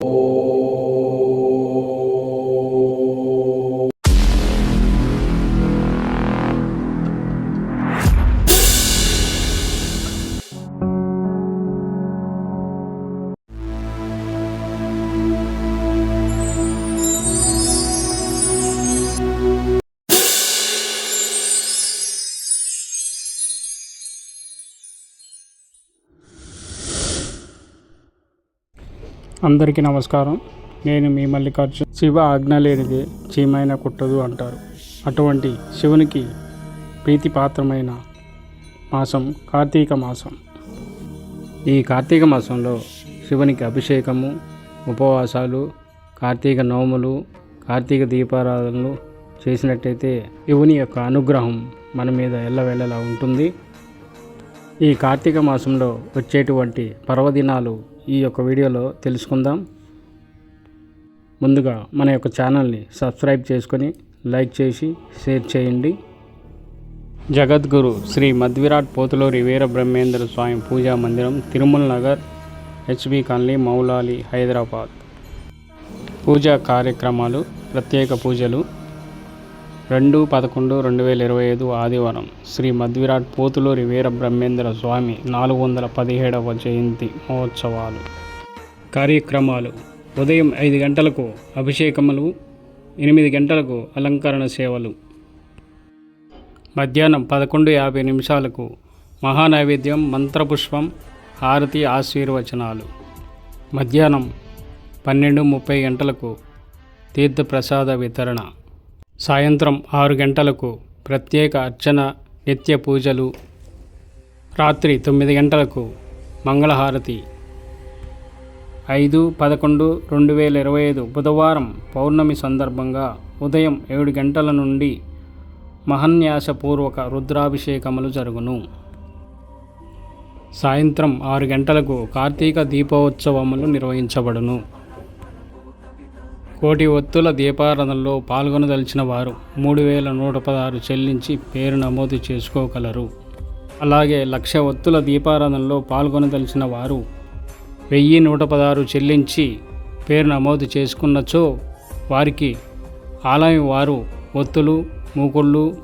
Oh. అందరికీ నమస్కారం. నేను మీ మల్లికార్జున్. శివ ఆజ్ఞ లేనిదే చీమైన కుట్టదు అంటారు. అటువంటి శివునికి ప్రీతిపాత్రమైన మాసం కార్తీక మాసం. ఈ కార్తీక మాసంలో శివునికి అభిషేకము ఉపవాసాలు కార్తీక నోములు కార్తీక దీపారాధనలు చేసినట్టయితే శివుని యొక్క అనుగ్రహం మన మీద ఎల్లవేళలా ఉంటుంది. ఈ కార్తీక మాసంలో వచ్చేటువంటి పర్వదినాలు ఈ యొక్క వీడియోలో తెలుసుకుందాం. ముందుగా మన యొక్క ఛానల్ని సబ్స్క్రైబ్ చేసుకొని లైక్ చేసి షేర్ చేయండి. జగద్గురు శ్రీ మధ్విరాట్ పోతులూరి వీర బ్రహ్మేంద్ర స్వామి పూజా మందిరం తిరుమల నగర్ హెచ్బి కాలనీ మౌలాలి హైదరాబాద్. పూజా కార్యక్రమాలు ప్రత్యేక పూజలు రెండు పదకొండు రెండు వేల ఇరవై ఐదు ఆదివారం శ్రీ మధ్విరాట్ పోతులూరి వీర బ్రహ్మేంద్ర స్వామి నాలుగు వందల పదిహేడవ జయంతి మహోత్సవాలు. కార్యక్రమాలు. ఉదయం ఐదు గంటలకు అభిషేకములు ఎనిమిది గంటలకు అలంకరణ సేవలు. మధ్యాహ్నం పదకొండు యాభై నిమిషాలకు మహానైవేద్యం మంత్రపుష్పం హారతి ఆశీర్వచనాలు. మధ్యాహ్నం పన్నెండు ముప్పై గంటలకు తీర్థప్రసాద వితరణ. సాయంత్రం ఆరు గంటలకు ప్రత్యేక అర్చన నిత్య పూజలు. రాత్రి తొమ్మిది గంటలకు మంగళహారతి. ఐదు పదకొండు రెండు వేల ఇరవై ఐదు బుధవారం పౌర్ణమి సందర్భంగా ఉదయం ఏడు గంటల నుండి మహన్యాసపూర్వక రుద్రాభిషేకములు జరుగును. సాయంత్రం ఆరు గంటలకు కార్తీక దీపోత్సవములు నిర్వహించబడును. కోటి ఒత్తుల దీపారాధనలో పాల్గొనదలిచిన వారు మూడు వేల నూట పదహారు చెల్లించి పేరు నమోదు చేసుకోగలరు. అలాగే లక్ష ఒత్తుల దీపారాధనలో పాల్గొనదలిచిన వారు వెయ్యి నూట పదహారు చెల్లించి పేరు నమోదు చేసుకున్నచో వారికి ఆలయం వారు ఒత్తులు మూకుళ్ళు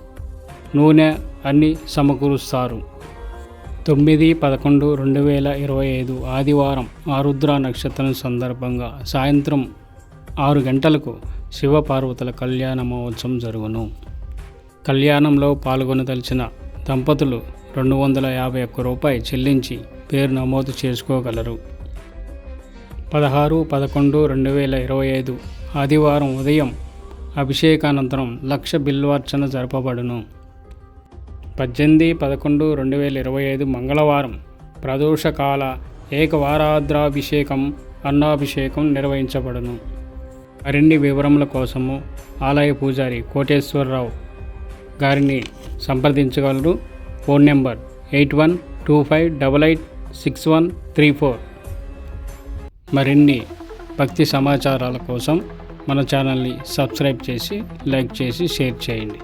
నూనె అన్ని సమకూరుస్తారు. తొమ్మిది పదకొండు రెండు వేల ఇరవై ఐదు ఆదివారం ఆరుద్ర నక్షత్రం సందర్భంగా సాయంత్రం ఆరు గంటలకు శివపార్వతుల కళ్యాణ మహోత్సవం జరుగును. కళ్యాణంలో పాల్గొనదలిచిన దంపతులు రెండు వందల యాభై ఒక్క రూపాయి చెల్లించి పేరు నమోదు చేసుకోగలరు. పదహారు పదకొండు రెండు వేల ఇరవై ఐదు ఆదివారం ఉదయం అభిషేకానంతరం లక్ష బిల్వార్చన జరపబడును. పద్దెనిమిది పదకొండు రెండు వేల ఇరవై ఐదు మంగళవారం ప్రదోషకాల ఏకవారాద్రాభిషేకం అన్నాభిషేకం నిర్వహించబడును. మరిన్ని వివరముల కోసము ఆలయ పూజారి కోటేశ్వరరావు గారిని సంప్రదించగలరు. Phone number eight one two five double eight six one three four. మరిన్ని భక్తి సమాచారాల కోసం మన ఛానల్ని సబ్స్క్రైబ్ చేసి లైక్ చేసి షేర్ చేయండి.